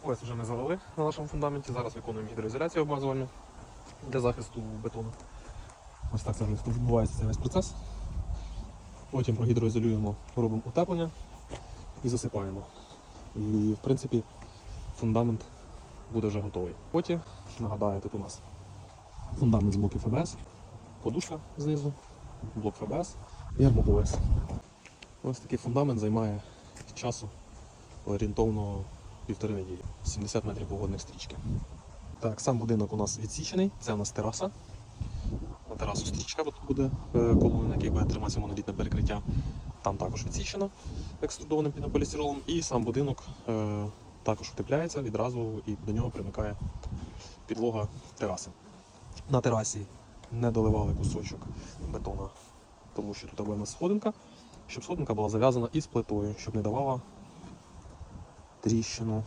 Пояс вже ми завели на нашому фундаменті. Зараз виконуємо гідроізоляцію обмазувальну для захисту бетону. Ось так зараз відбувається цей весь процес. Потім прогідроізолюємо, робимо утеплення і засипаємо. І в принципі фундамент буде вже готовий. Потім, нагадаю, тут у нас фундамент з блоків ФБС, подушка знизу, блок ФБС і армопояс. Ось такий фундамент займає часу орієнтовно півтори неділі. 70 метрів погодних стрічки. Так, сам будинок у нас відсічений, це у нас тераса. На терасу стрічка тут буде е, колона, на якій буде триматися монолітне перекриття. Там також відсічено екструдованим пінополістиролом. І сам будинок е, також утепляється відразу і до нього примикає підлога тераси. На терасі не доливали кусочок бетона, тому що тут буде сходинка, щоб сходинка була зав'язана із плитою, щоб не давала тріщину